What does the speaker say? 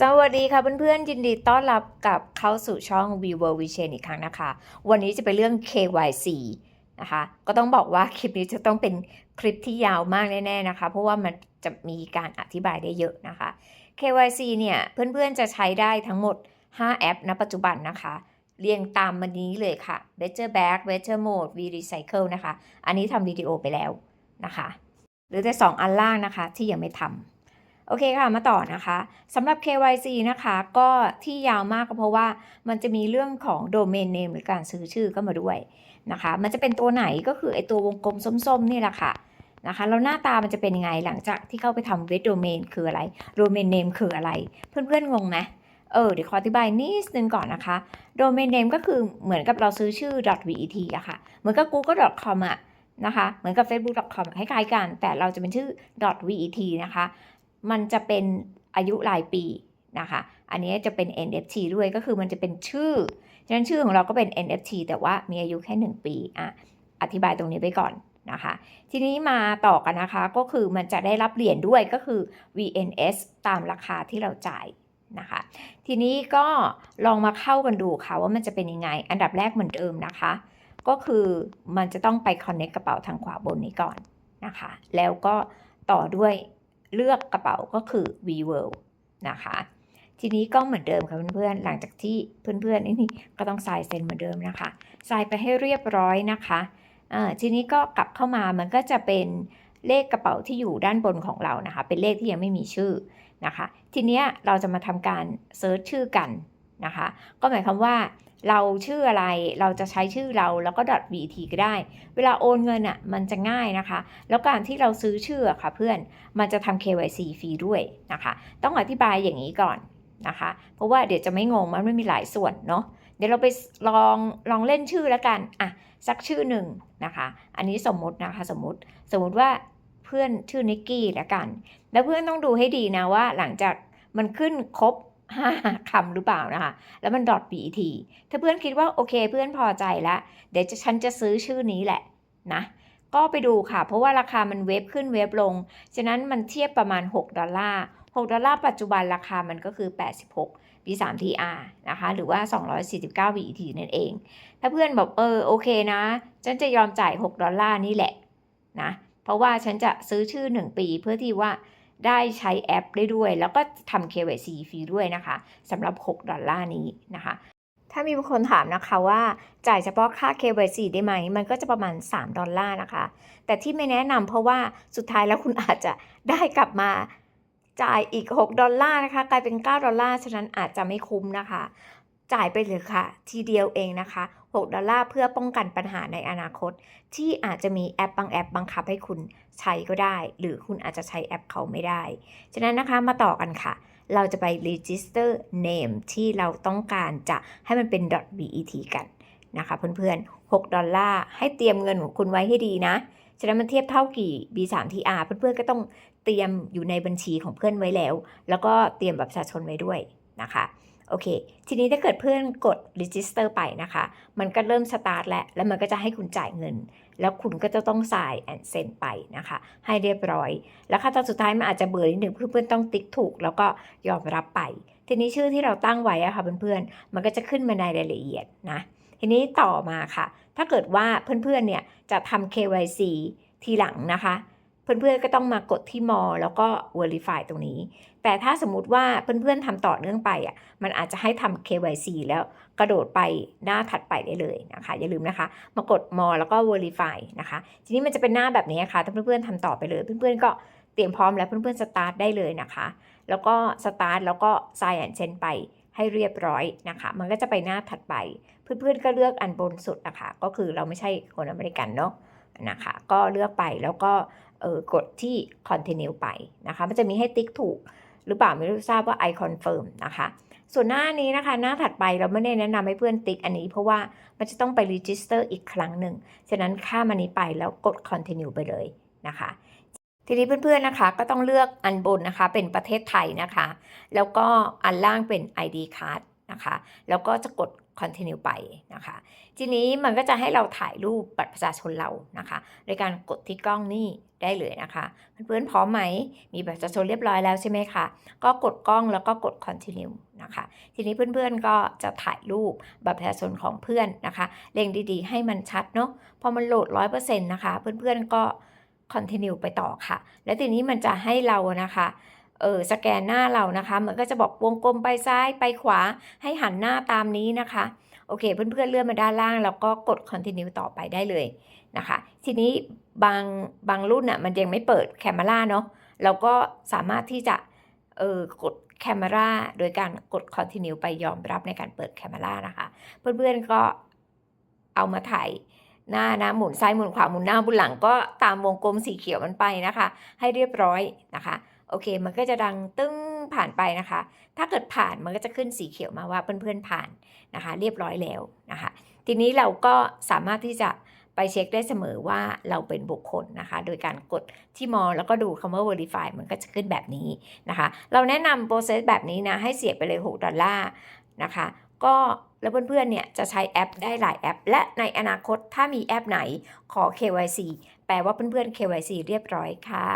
สวัสดีค่ะเพื่อนๆ ยินดีต้อนรับกลับเข้าสู่ช่อง v i v o v i c h a n อีกครั้งนะคะ วันนี้จะเป็นเรื่อง KYC นะคะ ก็ต้องบอกว่าคลิปนี้จะต้องเป็นคลิปที่ยาวมากแน่ๆนะคะ เพราะว่ามันจะมีการอธิบายได้เยอะนะคะ KYC เนี่ยเพื่อนๆ จะใช้ได้ทั้งหมด 5 แอปณปัจจุบันนะคะ เรียงตามมันนี้เลยค่ะ Better Back Better Mode V Recycle นะคะ อันนี้ทำวิดีโอไปแล้วนะคะ หรือแต่ 2 อันล่างนะคะที่ยังไม่ทำ โอเคค่ะ มาต่อนะคะสำหรับ KYC นะคะก็ที่ยาวมากก็เพราะว่ามันจะมีเรื่องของ Domain Name หรือการซื้อชื่อก็มาด้วยนะคะ มันจะเป็นตัวไหนก็คือไอตัววงกลมส้มๆ นี่แหละค่ะนะคะแล้วหน้าตามันจะเป็นยังไงหลังจากที่เข้าไปทำ Web Domain คืออะไร Domain Name คืออะไร เพื่อนๆงงไหมเออเดี๋ยวขออธิบายนิดนึงก่อนนะคะ Domain Name ก็คือเหมือนกับเราซื้อชื่อ .vet อะค่ะ เหมือนกับ google.com อะนะคะ เหมือนกับ facebook.com คล้ายๆกัน แต่เราจะเป็นชื่อ .vet นะคะ มันจะเป็นอายุรายปีนะคะ อันนี้จะเป็น NFT ด้วยก็คือมันจะเป็นชื่อ ฉะนั้นชื่อของเราก็เป็น NFT แต่ว่ามีอายุแค่ 1 ปีอะอธิบายตรงนี้ไปก่อนนะคะ ทีนี้มาต่อกันนะคะก็คือมันจะได้รับเหรียญด้วยก็คือ VNS ตามราคาที่เราจ่ายนะคะ ทีนี้ก็ลองมาเข้ากันดูค่ะว่ามันจะเป็นยังไง อันดับแรกเหมือนเดิมนะคะ ก็คือมันจะต้องไป connect กระเป๋าทางขวาบนนี้ก่อนนะคะ แล้วก็ต่อด้วย เลือกกระเป๋าก็คือ v w o r l d นะคะ ทีนี้ก็เหมือนเดิมค่ะเพื่อนๆ หลังจากที่เพื่อนๆนี่ก็ต้องใส่เซ็นเหมือนเดิมนะคะใส่ไปให้เรียบร้อยนะคะทีนี้ก็กลับเข้ามามันก็จะเป็นเลขกระเป๋าที่อยู่ด้านบนของเรานะคะ เป็นเลขที่ยังไม่มีชื่อนะคะ ทีเนี้ยเราจะมาทำการเซิร์ชชื่อกันนะคะ ก็หมายความว่า เราชื่ออะไรเราจะใช้ชื่อเราแล้วก็ .vt ก็ได้ เวลาโอนเงินอะมันจะง่ายนะคะ แล้วการที่เราซื้อชื่อค่ะเพื่อนมันจะทำ KYC ฟรีด้วยนะคะ ต้องอธิบายอย่างนี้ก่อนนะคะ เพราะว่าเดี๋ยวจะไม่งงมันไม่มีหลายส่วนเนาะเดี๋ยวเราไปลองลองเล่นชื่อแล้วกันอะสักชื่อหนึ่งนะคะ อันนี้สมมตินะคะสมมติสมมติว่าเพื่อนชื่อนิกกี้แล้วกัน แล้วเพื่อนต้องดูให้ดีนะว่าหลังจากมันขึ้นครบ 5คำหรือเปล่านะคะ แล้วมัน .bet ถ้าเพื่อนคิดว่าโอเคเพื่อนพอใจแล้ว เดี๋ยวจะฉันจะซื้อชื่อนี้แหละนะ ก็ไปดูค่ะ เพราะว่าราคามันเวฟขึ้นเวฟลง ฉะนั้นมันเทียบประมาณ 6 ดอลลาร์ 6 ดอลลาร์ปัจจุบันราคามันก็คือ 86 B3 TR นะคะ หรือว่า 249 BET นั่นเอง ถ้าเพื่อนบอกเออโอเคนะ ฉันจะยอมจ่าย 6 ดอลลาร์นี่แหละนะ เพราะว่าฉันจะซื้อชื่อ 1 ปีเพื่อที่ว่า ได้ใช้แอปได้ด้วย แล้วก็ทำ KYC ฟรีด้วยนะคะสำหรับ 6 ดอลลาร์นี้นะคะถ้ามีบางคนถามนะคะว่าจ่ายเฉพาะค่า KYC ได้ไหม มันก็จะประมาณ 3 ดอลลาร์นะคะ แต่ที่ไม่แนะนำเพราะว่าสุดท้ายแล้วคุณอาจจะได้กลับมาจ่ายอีก 6 ดอลลาร์นะคะ กลายเป็น 9 ดอลลาร์ ฉะนั้นอาจจะไม่คุ้มนะคะ จ่ายไปเลยค่ะ ทีเดียวเองนะคะ 6 ดอลลาร์เพื่อป้องกันปัญหาในอนาคต ที่อาจจะมีแอปบางแอปบังคับให้คุณใช้ก็ได้ หรือคุณอาจจะใช้แอปเขาไม่ได้ ฉะนั้นนะคะมาต่อกันค่ะ เราจะไป register name ที่เราต้องการจะให้มันเป็น .bet กันนะคะเพื่อนๆ 6 ดอลลาร์ให้เตรียมเงินของคุณไว้ให้ดีนะ ฉะนั้นมันเทียบเท่ากี่ B3TR เพื่อนๆก็ต้องเตรียมอยู่ในบัญชีของเพื่อนไว้แล้ว แล้วก็เตรียมแบบประชาชนไว้ด้วยนะคะ โอเค ทีนี้ถ้าเกิดเพื่อนกด register ไปนะคะ มันก็เริ่มสตาร์ทแล้ว แล้วมันก็จะให้คุณจ่ายเงิน แล้วคุณก็จะต้องจ่ายแอนเซนไปนะคะ ให้เรียบร้อย แล้วขั้นตอนสุดท้ายมันอาจจะเบื่อนิดหนึ่งเพื่อนๆต้องติ๊กถูก แล้วก็ยอมรับไป ทีนี้ชื่อที่เราตั้งไว้อะค่ะเพื่อนๆ มันก็จะขึ้นมาในรายละเอียดนะ ทีนี้ต่อมาค่ะ ถ้าเกิดว่าเพื่อนๆ เนี่ยจะทำ KYC ทีหลังนะคะ เพื่อนๆก็ต้องมากดที่มอแล้วก็ Verify ตรงนี้ แต่ถ้าสมมุติว่าเพื่อนๆทำต่อเนื่องไปอะมันอาจจะให้ทำ KYC แล้วกระโดดไปหน้าถัดไปได้เลยนะคะ อย่าลืมนะคะ มากดมอแล้วก็ Verify นะคะ ทีนี้มันจะเป็นหน้าแบบนี้ค่ะ ถ้าเพื่อนๆทำต่อไปเลย เพื่อนๆก็เตรียมพร้อมแล้วเพื่อนๆสตาร์ทได้เลยนะคะ แล้วก็สตาร์ทแล้วก็ sign and send ไปให้เรียบร้อยนะคะ มันก็จะไปหน้าถัดไป เพื่อนๆก็เลือกอันบนสุดนะคะ ก็คือเราไม่ใช่คนอเมริกันเนาะนะคะ ก็เลือกไปแล้วก็ เออกดที่ continue ไปนะคะ มันจะมีให้ติ๊กถูกหรือเปล่าไม่รู้ทราบว่า I confirm นะคะ ส่วนหน้านี้นะคะ หน้าถัดไปเราไม่ได้แนะนำให้เพื่อนติ๊กอันนี้ เพราะว่ามันจะต้องไป register อีกครั้งหนึ่ง ฉะนั้นข้ามอันนี้ไปแล้วกด continue ไปเลยนะคะทีนี้เพื่อนๆนะคะก็ต้องเลือกอันบนนะคะเป็นประเทศไทยนะคะ แล้วก็อันล่างเป็น ID card นะคะ แล้วก็จะกด continue ไปนะคะ ทีนี้มันก็จะให้เราถ่ายรูปบัตรประชาชนเรานะคะโดยการกดที่กล้องนี่ได้เลยนะคะเพื่อนๆพร้อมไหม มีบัตรประชาชนเรียบร้อยแล้วใช่ไหมคะก็กดกล้องแล้วก็กด continue นะคะ ทีนี้เพื่อนๆก็จะถ่ายรูปบัตรประชาชนของเพื่อนนะคะเล็งดีๆ ให้มันชัดเนาะพอมันโหลด 100%นะคะ เพื่อนๆก็ continue ไปต่อค่ะ แล้วทีนี้มันจะให้เรานะคะ เออสแกนหน้าเรานะคะ มันก็จะบอกวงกลมไปซ้ายไปขวาให้หันหน้าตามนี้นะคะ โอเค เพื่อนๆเลื่อนมาด้านล่าง แล้วก็กด continue ต่อไปได้เลยนะคะ ทีนี้บางบางรุ่นอะมันยังไม่เปิดแคม e ราเนาะเราก็สามารถที่จะเออกดแคม e ราโดยการกด continue ไปยอมรับในการเปิดแคม e รานะคะ เพื่อนๆก็เอามาถ่ายหน้านะหมุนซ้ายหมุนขวาหมุนหน้าบุนหลังก็ตามวงกลมสีเขียวมันไปนะคะ ให้เรียบร้อยนะคะ โอเค มันก็จะดังตึ้งผ่านไปนะคะ ถ้าเกิดผ่านมันก็จะขึ้นสีเขียวมาว่าเพื่อนๆผ่านนะคะ เรียบร้อยแล้วนะคะ ทีนี้เราก็สามารถที่จะไปเช็คได้เสมอว่าเราเป็นบุคคลนะคะ โดยการกดที่มอ แล้วก็ดูคำว่า verify มันก็จะขึ้นแบบนี้นะคะ เราแนะนำ process แบบนี้นะให้เสียไปเลย 6 ดอลลาร์นะคะ ก็แล้วเพื่อนๆเนี่ยจะใช้แอปได้หลายแอป และในอนาคตถ้ามีแอปไหนขอ KYC แปลว่าเพื่อนๆ KYC เรียบร้อยค่ะ